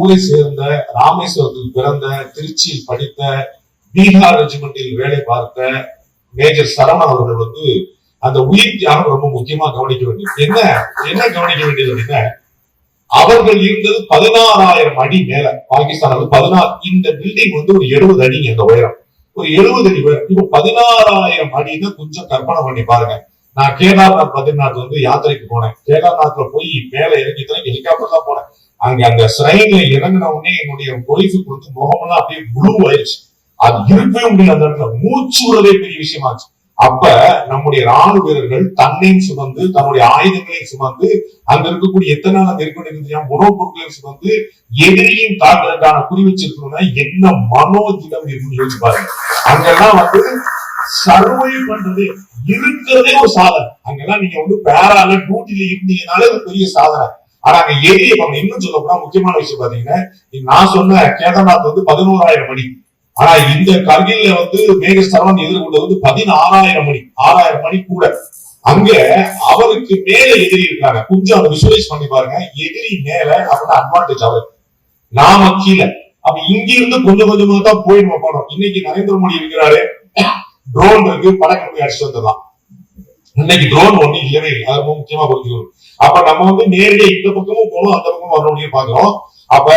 ஊரை சேர்ந்த ராமேஸ்வரத்தில் பிறந்த திருச்சியில் படித்த பீகார் ரெஜிமெண்டில் வேலை பார்த்த மேஜர் சரவணன் அவர்கள் வந்து அந்த உயிர் தியாகம் ரொம்ப முக்கியமா கவனிக்க வேண்டியது. என்ன? என்ன கவனிக்க வேண்டியது அப்படின்னா அவர்கள் இருந்தது பதினாறாயிரம் அடி மேல. பாகிஸ்தான் வந்து பதினாறு இந்த பில்டிங் வந்து ஒரு எழுபது அடி அந்த உயரம். ஒரு எழுபது அடி உயரம். இப்ப பதினாறாயிரம் அடின்னு கொஞ்சம் கற்பனை பண்ணி பாருங்க. நான் கேதார்நாத் பத்ரிநாத் வந்து யாத்திரைக்கு போனேன். கேதார்நாத்ல போய் மேல இறங்கி இறங்கி ஹெலிகாப்டர் தான் போனேன். அங்க அந்த சிறையில இறங்கின உடனே என்னுடைய ஒய்ஃபுக்கு கொடுத்து முகமெல்லாம் அப்படியே முழு ஆயிடுச்சு அது இருக்கவே முடியல அந்த இடத்துல. மூச்சு விடுறதே பெரிய விஷயமாச்சு அப்ப நம்முடைய ராணுவ வீரர்கள் தன்னையும் சுமந்து தன்னுடைய ஆயுதங்களையும் சுமந்து அங்க இருக்கக்கூடிய எத்தனை நாள் அங்க இருக்க வேண்டியது உணவுப் பொருட்களையும் சுமந்து எதிரியும் தாக்குறதுக்கான குறி வச்சிருக்கணும்னா என்ன மனோதிடம் இருக்குன்னு யோசிச்சு பாருங்க. அங்கெல்லாம் வந்து சர்வை பண்றது இருக்கிறதே ஒரு சாதனை. அங்கெல்லாம் நீங்க வந்து பேரால டியூட்டில இருந்தீங்கனாலே ஒரு பெரிய சாதனை. ஆனா அங்க எரிய இன்னும் சொல்ல போனா முக்கியமான விஷயம் பாத்தீங்கன்னா நான் சொன்ன கேதார்நாத் வந்து பதினோராயிரம் மணி ஆனா இந்த கர்கில்ல வந்து மேக சரவணன் எதிர்கொண்டது வந்து பதினாறாயிரம் மணி ஆறாயிரம் மணி கூட. அங்க அவருக்கு மேல எதிரி இருக்காங்க. கொஞ்சம் அதை விசுவலைஸ் பண்ணி பாருங்க. எதிரி மேல அப்படின்னா அட்வான்டேஜ் அவர். நாம கீழே. அப்ப இங்க இருந்து கொஞ்சம் கொஞ்சமா தான் போய் போனோம் இன்னைக்கு நரேந்திர மோடி இருக்கிறாரு. ட்ரோன் இருக்கு. படக்கம் போய் அடிச்சு வந்துடலாம். இன்னைக்கு ட்ரோன் ஒண்ணு இல்லவே இல்லை. அது ரொம்ப முக்கியமா புரிஞ்சுக்கணும். அப்ப நம்ம வந்து நேரடியா இந்த பக்கமும் போகணும் அந்த பக்கமும் வரணும் பாக்குறோம் அப்ப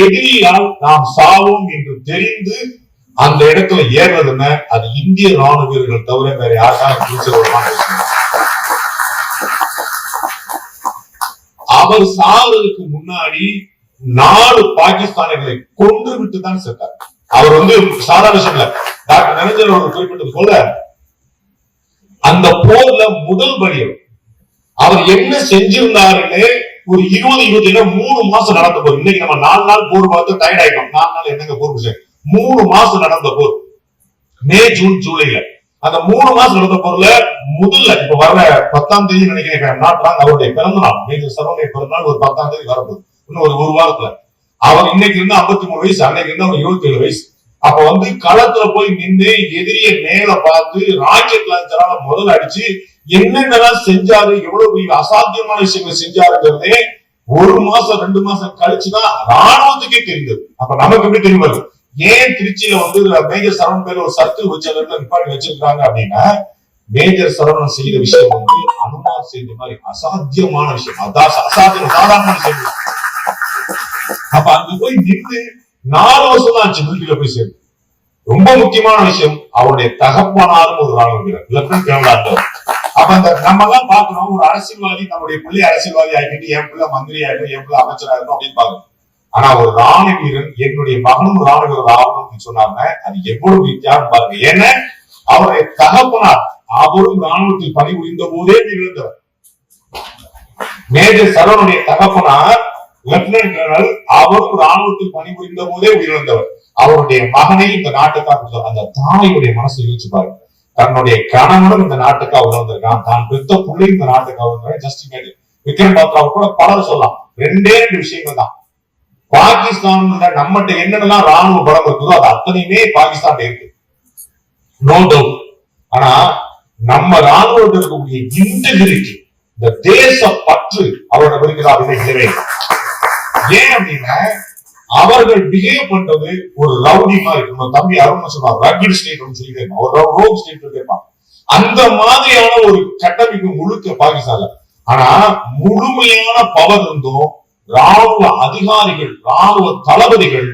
எதிரியால் நாம் சாவோம் என்று தெரிந்து அந்த இடத்துல ஏறுறதுன்னா அது இந்திய ராணுவ வீரர்கள் தவிர வேற யாருக்காக அவர் சாவதற்கு முன்னாடி நாலு பாகிஸ்தானிகளை கொன்று விட்டு தான் செத்தார். அவர் வந்து சாதாரண விஷயம் இல்ல டாக்டர் நிரஞ்சன் அவர்கள் குறிப்பிட்டது போல அந்த போர்ல முதல் பலியவர் அவர் என்ன செஞ்சிருந்தாருன்னு ஒரு இருபது இருபத்தி ஏழு மூணு மாசம் நடந்த போர். இன்னைக்கு நம்ம நாலு நாள் போர் பார்த்து டயர்ட் ஆயிட்டோம். நாலு நாள் என்னங்க போர் முடிச்சு மூணு மாசம் நடந்த போர். May June ஜூலைல. அந்த மூணு மாசம் நடந்த போர்ல முதல்ல இப்ப வர பத்தாம் தேதி நினைக்கிறேன் நாட்டாங்க அவருடைய பிறந்த நாள். மேஜர் சரவணைய பிறந்த நாள் ஒரு பத்தாம் தேதி வரப்போகுது. இன்னும் ஒரு ஒரு வாரத்துல. அவர் இன்னைக்கு இருந்து ஐம்பத்தி மூணு வயசு அன்னைக்கு இருந்து ஒரு இருபத்தி ஏழு வயசு. அப்ப வந்து களத்துல போய் நின்று எதிரிய மேல பார்த்து ராக்கெட் லான்ச்சரால முதல் அடிச்சு என்னென்னலாம் செஞ்சாரு எவ்வளவு பெரிய அசாத்தியமான விஷயங்களை செஞ்சாருங்கிறதே ஒரு மாசம் ரெண்டு மாசம் கழிச்சுதான் ராணுவத்துக்கே தெரிந்தது. அப்ப நமக்கு எப்படி தெரியும் ஏன் திருச்சியில வந்து மேஜர் சரவணன் பேர் ஒரு சர்க்கிள் வச்சு அந்த நிப்பாட்டி வச்சிருக்காங்க அப்படின்னா மேஜர் சரவணன் செய்த விஷயம் வந்து அனுமான் செய்த மாதிரி அசாத்தியமான விஷயம். அதான் அசாத்தியம் சாதாரண விஷயம். அப்ப அங்க போய் நின்று நாலு வருஷம் தான் ஆச்சு மிலிட்டரியில போய் சேர்ந்து. ரொம்ப முக்கியமான விஷயம் அவருடைய தகப்பனாரும் ஒரு ராணுவ வீரர் லெப்டினன்ட் கர்னல் அப்ப அந்த நம்ம எல்லாம் பாக்கணும் ஒரு அரசியல்வாதி நம்முடைய பிள்ளை அரசியல்வாதி ஆகிட்டு என் பிள்ளை மந்திரி ஆகிட்டு என் பிள்ளை அமைச்சரா இருக்கணும் அப்படின்னு பாக்கணும் ஆனா ஒரு ராணுவ வீரன் என்னுடைய மகனும் ராணுவ வீரர் ஆகணும்னு சொன்னாங்க அது எவ்வளவு வித்தியாசம் பாருங்க. ஏன்னா அவருடைய தகப்பனார் அவரும் ராணுவத்தில் பணி புரிந்த போதே இழந்தவர். மேஜர் சரவனுடைய தகப்பனார் லெப்டினன்ட் கர்னல் அவரும் ராணுவத்தில் பணிபுரிந்த போதே உயிரிழந்தவர். அவருடைய மகனை இந்த நாட்டுக்காக அந்த தாயுடைய மனசு யோசிச்சு பாருங்க. தன்னுடைய கணவனும் இந்த நாட்டுக்காக உணர்ந்திருக்கான் தான் பெத்த புள்ளி இந்த நாட்டுக்காக உணர்ந்து ஜஸ்ட் விக்ரம் பாத்ராவை கூட பலர் சொல்லலாம். ரெண்டே ரெண்டு விஷயங்கள் தான். பாகிஸ்தான்ல நம்மகிட்ட என்னென்னலாம் ராணுவ பலம் இருக்குதோ அது அத்தனையுமே பாகிஸ்தான் இருக்கு. நோ டவுட் ஆனா நம்ம ராணுவத்தில் இருக்கக்கூடிய இன்டெகிரிட்டி இந்த தேச பற்று அவரோட இருக்கிறா அப்படின்னு இல்லவே இல்லை. ஏன் அப்படின்னா அவர்கள் பிஹேவ் பண்றது ஒரு ரவுடி மாதிரி இருக்கு. நம்ம தம்பி அருண் சொல்லுவாங்க ரக்கிட் ஸ்டேட் சொல்லி கேட்பான் ஒரு ரோக் ஸ்டேட் கேட்பான் அந்த மாதிரியான ஒரு கட்டமைப்பு முழுக்க பாகிஸ்தான்ல. ஆனா முழுமையான பவர் இருந்தும் ராணுவ அதிகாரிகள் ராணுவ தளபதிகள்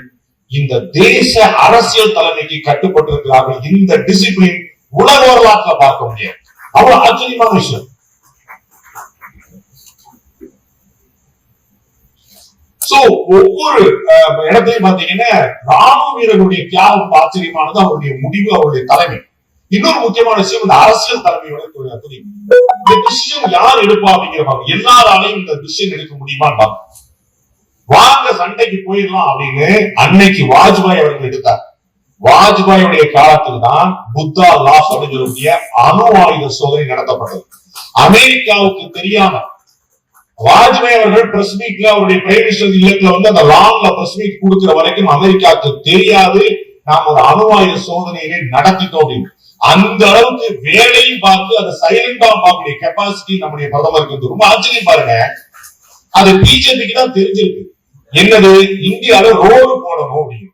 இந்த தேச அரசியல் தலைமைக்கு கட்டுப்பட்டிருக்கிறார்கள். இந்த டிசிப்ளின் உலக வரலாற்றுல பார்க்க முடியாது. அவ்வளவு ஆச்சரியமான விஷயம். சோ ஒவ்வொரு இடத்தையும் பாத்தீங்கன்னா ராணுவ வீரர்களுடைய தியாகம் ஆச்சரியமானது அவருடைய முடிவு அவருடைய தலைமை. இன்னொரு முக்கியமான விஷயம் இந்த அரசியல் தலைமையோட துணை- துணை. இந்த டிசிஷன் யார் எடுப்பா அப்படிங்கிற பாருங்க. எல்லாராலையும் இந்த டிசிஷன் எடுக்க முடியுமான்னு பாருங்க. வாங்க சண்டைக்கு போயிடலாம் அப்படின்னு அன்னைக்கு வாஜ்பாய் அவர்கள் எடுத்தார். வாஜ்பாயுடைய காலத்தில் தான் புத்தா லாஸ் அப்படின்னு சொல்லக்கூடிய அணு ஆயுத சோதனை நடத்தப்பட்டது. அமெரிக்காவுக்கு தெரியாம வாஜ்பாய் அவர்கள் பிரஸ் மீட்ல அவருடைய பிரைம் மினிஸ்டர் இல்லத்துல வந்து அந்த லாங்ல பிரஸ் மீட் கொடுக்கிற வரைக்கும் அமெரிக்காவுக்கு தெரியாது. நாம் ஒரு அணு சோதனையிலே நடத்திட்டோம் அப்படின்னு. அந்த அளவுக்கு வேலையும் பார்த்து அதை சைலண்டா பார்க்கக்கூடிய கெப்பாசிட்டி நம்முடைய பிரதமருக்கு வந்து ரொம்ப ஆச்சரியம் பாருங்க. அது பிஜேபிக்கு தான் தெரிஞ்சிருக்கு. என்னது? இந்தியால ரோடு போடணும் அப்படின்னு.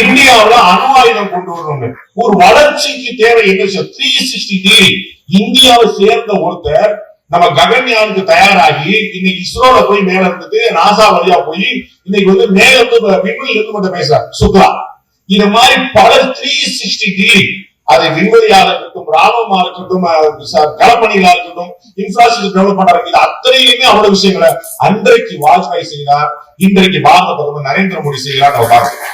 இந்தியாவுல அணு ஆயுதம் கொண்டு வரணும் ஒரு வளர்ச்சிக்கு தேவை என்ன த்ரீ சிக்ஸ்டி டிகிரி இந்தியாவை சேர்ந்த ஒருத்தர் நம்ம ககன்யானுக்கு தயாராகி இன்னைக்கு இஸ்ரோல போய் மேல இருந்துட்டு நாசா வழியா போய் இன்னைக்கு வந்து மேல இருந்து விண்வெளியில இருந்து மட்டும் பேசுறாங்க சுத்ரா. இது மாதிரி பல த்ரீ சிக்ஸ்டி டிகிரி அது விண்வெளியாக இருக்கட்டும் ராணுவமா இருக்கட்டும் களப்பணிகளா இருக்கட்டும் இன்ஃப்ராஸ்ட்ரக்சர் டெவலப் பண்றாங்க இது அத்தனையுமே அவ்வளவு விஷயங்களை அன்றைக்கு வாஜ்பாய் செய்கிறார் இன்றைக்கு பாரத பிரதமர் நரேந்திர மோடி செய்கிறார் நம்ம பார்க்கிறோம்.